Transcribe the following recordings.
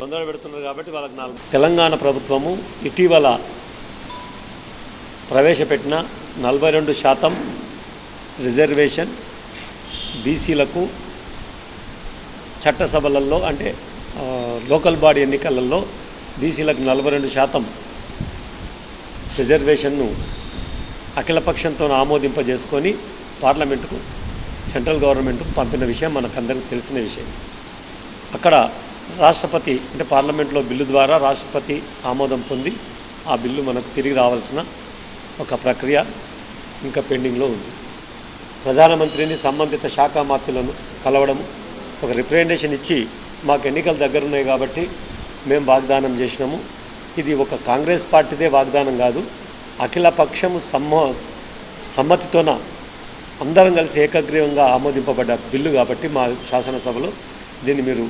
తొందర పెడుతున్నారు కాబట్టి వాళ్ళకి నాలుగు. తెలంగాణ ప్రభుత్వము ఇటీవల ప్రవేశపెట్టిన నలభై రెండు శాతం రిజర్వేషన్ బీసీలకు చట్టసభలలో అంటే లోకల్ బాడీ ఎన్నికలలో బీసీలకు నలభై రెండు శాతం రిజర్వేషన్ను అఖిలపక్షంతో ఆమోదింపజేసుకొని పార్లమెంటుకు సెంట్రల్ గవర్నమెంట్కు పంపిన విషయం మనకందరికీ తెలిసిన విషయం. అక్కడ రాష్ట్రపతి అంటే పార్లమెంట్లో బిల్లు ద్వారా రాష్ట్రపతి ఆమోదం పొంది ఆ బిల్లు మనకు తిరిగి రావాల్సిన ఒక ప్రక్రియ ఇంకా పెండింగ్లో ఉంది. ప్రధానమంత్రిని సంబంధిత శాఖ మాత్రులను కలవడం ఒక రిప్రజెంటేషన్ ఇచ్చి మాకు ఎన్నికలు దగ్గరున్నాయి కాబట్టి మేము వాగ్దానం చేసినాము. ఇది ఒక కాంగ్రెస్ పార్టీదే వాగ్దానం కాదు. అఖిల పక్షము సమ్మో సమ్మతితోన అందరం కలిసి ఏకగ్రీవంగా ఆమోదింపబడ్డ బిల్లు కాబట్టి మా శాసనసభలో దీన్ని మీరు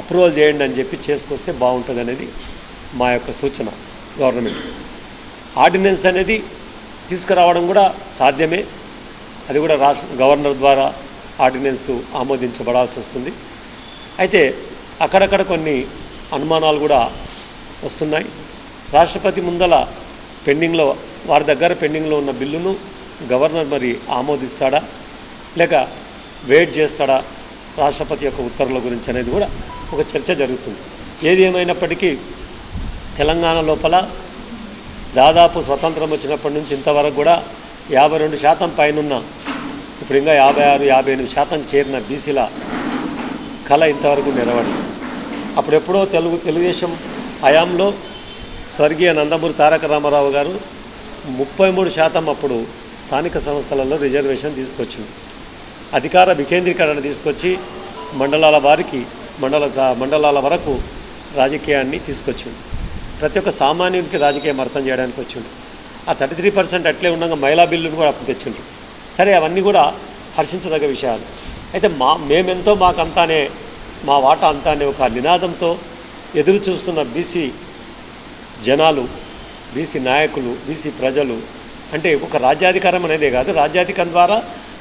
అప్రూవల్ చేయండి అని చెప్పి చేసుకొస్తే బాగుంటుంది అనేది మా యొక్క సూచన గవర్నమెంట్. ఆర్డినెన్స్ అనేది తీసుకురావడం కూడా సాధ్యమే. అది కూడా రాష్ట్ర గవర్నర్ ద్వారా ఆర్డినెన్స్ ఆమోదించబడాల్సి వస్తుంది. అయితే అక్కడక్కడ కొన్ని అనుమానాలు కూడా వస్తున్నాయి. రాష్ట్రపతి ముందల పెండింగ్లో వారి దగ్గర పెండింగ్లో ఉన్న బిల్లును గవర్నర్ మరి ఆమోదిస్తాడా? లేక వెయిట్ చేస్తాడా? రాష్ట్రపతి యొక్క ఉత్తర్వుల గురించి అనేది కూడా ఒక చర్చ జరుగుతుంది. ఏది ఏమైనప్పటికీ తెలంగాణ లోపల దాదాపు స్వతంత్రం వచ్చినప్పటి నుంచి ఇంతవరకు కూడా యాభై రెండు శాతం పైనున్న ఇప్పుడు ఇంకా యాభై ఆరు యాభై ఎనిమిది శాతం చేరిన బీసీల కళ ఇంతవరకు నిలబడి అప్పుడెప్పుడో తెలుగు తెలుగుదేశం హయాంలో స్వర్గీయ నందమూరి తారక రామారావు గారు ముప్పై మూడు శాతం అప్పుడు స్థానిక సంస్థలలో రిజర్వేషన్ తీసుకొచ్చింది. అధికార వికేంద్రీకరణ తీసుకొచ్చి మండలాల వారికి మండల మండలాల వరకు రాజకీయాన్ని తీసుకొచ్చిండు ప్రతి ఒక్క సామాన్యునికి రాజకీయం అర్థం చేయడానికి వచ్చిండు ఆ థర్టీ త్రీ పర్సెంట్ అట్లే ఉండగా మహిళా బిల్లును కూడా అప్పుడు తెచ్చిండ్రు. సరే అవన్నీ కూడా హర్షించదగ్గ విషయాలు. అయితే మా మేమెంతో మాకంతానే మా వాటా అంతానే ఒక నినాదంతో ఎదురు చూస్తున్న బీసీ జనాలు బీసీ నాయకులు బీసీ ప్రజలు అంటే ఒక రాజ్యాధికారం అనేదే కాదు రాజ్యాధికారం ద్వారా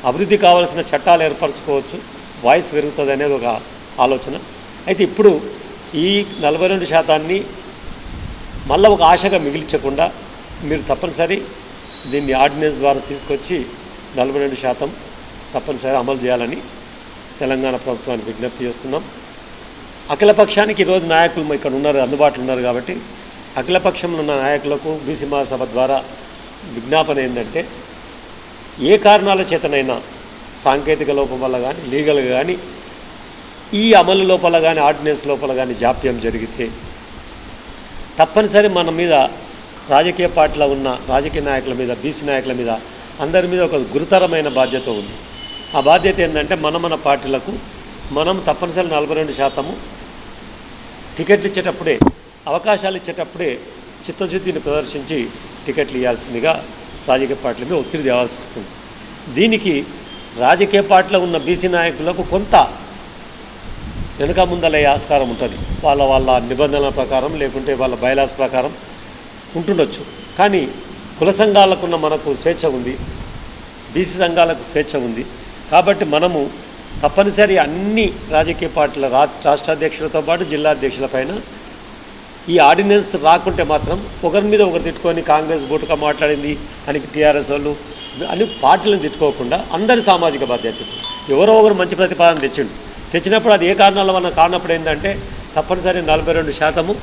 అభివృద్ధి కావాల్సిన చట్టాలు ఏర్పరచుకోవచ్చు. వాయిస్ పెరుగుతుంది అనేది ఒక ఆలోచన. అయితే ఇప్పుడు ఈ నలభై రెండు శాతాన్ని మళ్ళీ ఒక ఆశగా మిగిల్చకుండా మీరు తప్పనిసరి దీన్ని ఆర్డినెన్స్ ద్వారా తీసుకొచ్చి నలభై రెండు శాతం తప్పనిసరి అమలు చేయాలని తెలంగాణ ప్రభుత్వానికి విజ్ఞప్తి చేస్తున్నాం. అఖిలపక్షానికి ఈరోజు నాయకులు ఇక్కడ ఉన్నారు అందుబాటులో ఉన్నారు కాబట్టి అఖిలపక్షంలో ఉన్న నాయకులకు బీసీ మహాసభ ద్వారా విజ్ఞాపన ఏంటంటే ఏ కారణాల చేతనైనా సాంకేతిక లోపం వల్ల కానీ లీగల్గా కానీ ఈ అమలు లోపల కానీ ఆర్డినెన్స్ లోపల కానీ జాప్యం జరిగితే తప్పనిసరి మన మీద రాజకీయ పార్టీలో ఉన్న రాజకీయ నాయకుల మీద బీసీ నాయకుల మీద అందరి మీద ఒక గురుతరమైన బాధ్యత ఉంది. ఆ బాధ్యత ఏంటంటే మన మన పార్టీలకు మనం తప్పనిసరి నలభై రెండు శాతము టికెట్లు ఇచ్చేటప్పుడే అవకాశాలు ఇచ్చేటప్పుడే చిత్తశుద్ధిని ప్రదర్శించి టికెట్లు ఇవ్వాల్సిందిగా రాజకీయ పార్టీల మీద ఒత్తిడి తేవాల్సి వస్తుంది. దీనికి రాజకీయ పార్టీలో ఉన్న బీసీ నాయకులకు కొంత వెనుక ముందలే ఆస్కారం ఉంటుంది. వాళ్ళ వాళ్ళ నిబంధనల ప్రకారం లేకుంటే వాళ్ళ బయలాస్ ప్రకారం ఉంటుండొచ్చు. కానీ కుల సంఘాలకున్న మనకు స్వేచ్ఛ ఉంది. బీసీ సంఘాలకు స్వేచ్ఛ ఉంది. కాబట్టి మనము తప్పనిసరి అన్ని రాజకీయ పార్టీల రా రాష్ట్ర అధ్యక్షులతో పాటు జిల్లా అధ్యక్షులపైన ఈ ఆర్డినెన్స్ రాకుంటే మాత్రం ఒకరి మీద ఒకరు తిట్టుకొని కాంగ్రెస్ బోటుగా మాట్లాడింది అని టీఆర్ఎస్ వాళ్ళు అని పార్టీలను తిట్టుకోకుండా అందరి సామాజిక బాధ్యత ఎవరో ఒకరు మంచి ప్రతిపాదన తెచ్చిండు. తెచ్చినప్పుడు అది ఏ కారణాల వల్ల కారణప్పుడు ఏంటంటే తప్పనిసరి నలభై రెండు శాతము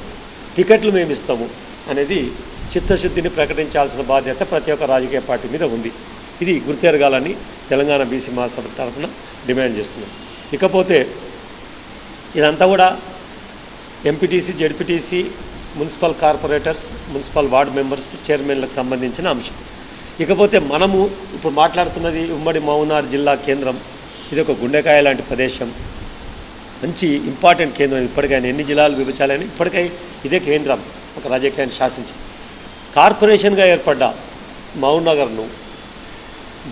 టికెట్లు మేము ఇస్తాము అనేది చిత్తశుద్ధిని ప్రకటించాల్సిన బాధ్యత ప్రతి ఒక్క రాజకీయ పార్టీ మీద ఉంది. ఇది గుర్తెరగాలని తెలంగాణ బీసీ మహాసభ తరఫున డిమాండ్ చేస్తున్నాం. ఇకపోతే ఇదంతా కూడా MPTC ZPTC municipal corporators municipal ward members చైర్మన్లకు సంబంధించిన అంశం. ఇకపోతే మనము ఇప్పుడు మాట్లాడుతున్నది ఉమ్మడి మౌనార్ జిల్లా కేంద్రం. ఇది ఒక గుండెకాయ లాంటి ప్రదేశం. మంచి ఇంపార్టెంట్ కేంద్రం. ఇప్పటికైనా ఎన్ని జిల్లాలు విభజించాలని ఇప్పటికై ఇదే కేంద్రం ఒక రాజకీయాన్ని శాసించి కార్పొరేషన్గా ఏర్పడ్డ మౌనగర్ను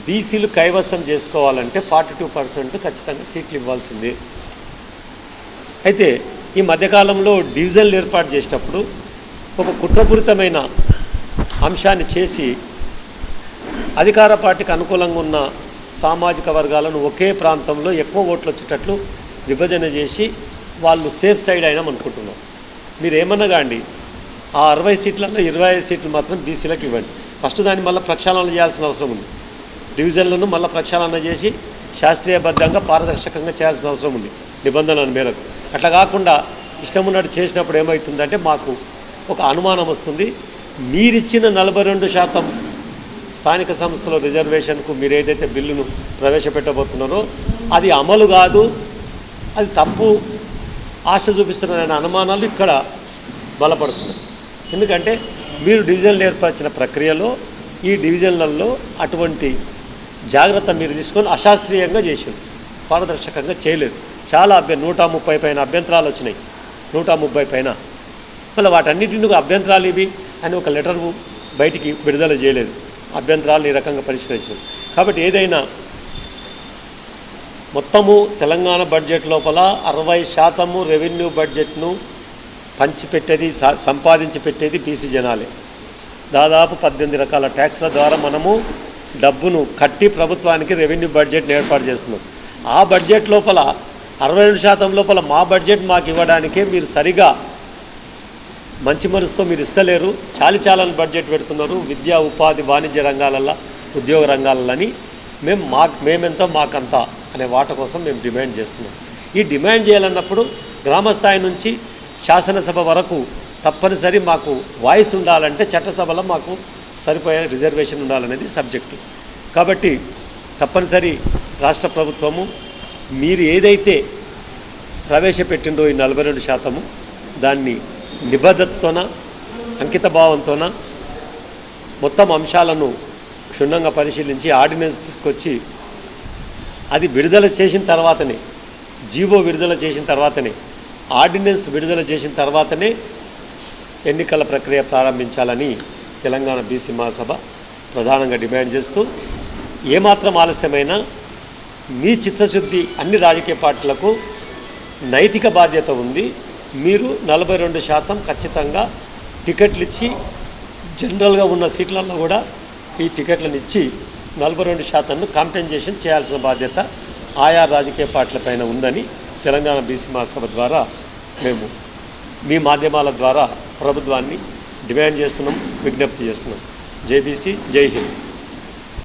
బీసీలు కైవసం చేసుకోవాలంటే ఫార్టీ టూ పర్సెంట్ ఖచ్చితంగా సీట్లు ఇవ్వాల్సిందే. అయితే ఈ మధ్యకాలంలో డివిజన్లు ఏర్పాటు చేసేటప్పుడు ఒక కుట్రపూరితమైన అంశాన్ని చేసి అధికార పార్టీకి అనుకూలంగా ఉన్న సామాజిక వర్గాలను ఒకే ప్రాంతంలో ఎక్కువ ఓట్లు వచ్చేటట్లు విభజన చేసి వాళ్ళు సేఫ్ సైడ్ అయినాం అనుకుంటున్నాం. మీరు ఏమన్నా కాండి ఆ అరవై సీట్లలో ఇరవై ఐదు సీట్లు మాత్రం బీసీలకు ఇవ్వండి. ఫస్ట్ దాన్ని మళ్ళీ ప్రక్షాళన చేయాల్సిన అవసరం ఉంది. డివిజన్లను మళ్ళీ ప్రక్షాళన చేసి శాస్త్రీయబద్ధంగా పారదర్శకంగా చేయాల్సిన అవసరం ఉంది. నిబంధనల మేరకు. అట్లా కాకుండా ఇష్టం ఉన్నట్టు చేసినప్పుడు ఏమవుతుందంటే మాకు ఒక అనుమానం వస్తుంది. మీరిచ్చిన నలభై రెండు శాతం స్థానిక సంస్థల రిజర్వేషన్కు మీరు ఏదైతే బిల్లును ప్రవేశపెట్టబోతున్నారో అది అమలు కాదు అది తప్పు ఆశ చూపిస్తున్నారనే అనుమానాలు ఇక్కడ బలపడుతున్నాయి. ఎందుకంటే మీరు డివిజన్లు ఏర్పరిచిన ప్రక్రియలో ఈ డివిజన్లలో అటువంటి జాగ్రత్త మీరు తీసుకొని అశాస్త్రీయంగా చేసారు పారదర్శకంగా చేయలేదు. చాలా అభ్య నూట ముప్పై పైన అభ్యంతరాలు వచ్చినాయి. నూట ముప్పై పైన. మళ్ళీ వాటన్నిటిని అభ్యంతరాలు ఇవి అని ఒక లెటర్ బయటికి విడుదల చేయలేదు. అభ్యంతరాలు ఈ రకంగా పరిష్కరించడం కాబట్టి ఏదైనా మొత్తము తెలంగాణ బడ్జెట్ లోపల అరవై శాతము రెవెన్యూ బడ్జెట్ను పంచిపెట్టేది సా- సంపాదించి పెట్టేది బీసీ జనాలే. దాదాపు పద్దెనిమిది రకాల ట్యాక్స్ల ద్వారా మనము డబ్బును కట్టి ప్రభుత్వానికి రెవెన్యూ బడ్జెట్ని ఏర్పాటు చేస్తున్నాం. ఆ బడ్జెట్ లోపల అరవై రెండు శాతం లోపల మా బడ్జెట్ మాకు ఇవ్వడానికే మీరు సరిగా మంచి మనసుతో మీరు ఇస్తలేరు. చాలి చాలని బడ్జెట్ పెడుతున్నారు. విద్యా ఉపాధి వాణిజ్య రంగాలల్లో ఉద్యోగ రంగాలని మేము మా మేమెంతో మాకంత అనే వాట కోసం మేము డిమాండ్ చేస్తున్నాం. ఈ డిమాండ్ చేయాలన్నప్పుడు గ్రామ స్థాయి నుంచి శాసనసభ వరకు తప్పనిసరి మాకు వాయిస్ ఉండాలంటే చట్టసభలో మాకు సరిపోయే రిజర్వేషన్ ఉండాలనేది సబ్జెక్టు. కాబట్టి తప్పనిసరి రాష్ట్ర ప్రభుత్వము మీరు ఏదైతే ప్రవేశపెట్టిండో ఈ నలభై రెండు శాతము దాన్ని నిబద్ధతతోన అంకితభావంతోన మొత్తం అంశాలను క్షుణ్ణంగా పరిశీలించి ఆర్డినెన్స్ తీసుకొచ్చి అది విడుదల చేసిన తర్వాతనే జీవో విడుదల చేసిన తర్వాతనే ఆర్డినెన్స్ విడుదల చేసిన తర్వాతనే ఎన్నికల ప్రక్రియ ప్రారంభించాలని తెలంగాణ బీసీ మహాసభ ప్రధానంగా డిమాండ్ చేస్తూ ఏమాత్రం ఆలస్యమైనా మీ చిత్తశుద్ధి అన్ని రాజకీయ పార్టీలకు నైతిక బాధ్యత ఉంది. మీరు నలభై రెండు శాతం ఖచ్చితంగా టికెట్లు ఇచ్చి జనరల్గా ఉన్న సీట్లలో కూడా ఈ టికెట్లను ఇచ్చి నలభై రెండు శాతంను కాంపెన్సేషన్ చేయాల్సిన బాధ్యత ఆయా రాజకీయ పార్టీలపైన ఉందని తెలంగాణ బీసీ మహాసభ ద్వారా మేము మీ మాధ్యమాల ద్వారా ప్రభుత్వాన్ని డిమాండ్ చేస్తున్నాం విజ్ఞప్తి చేస్తున్నాం. జేబీసీ జై హింద్.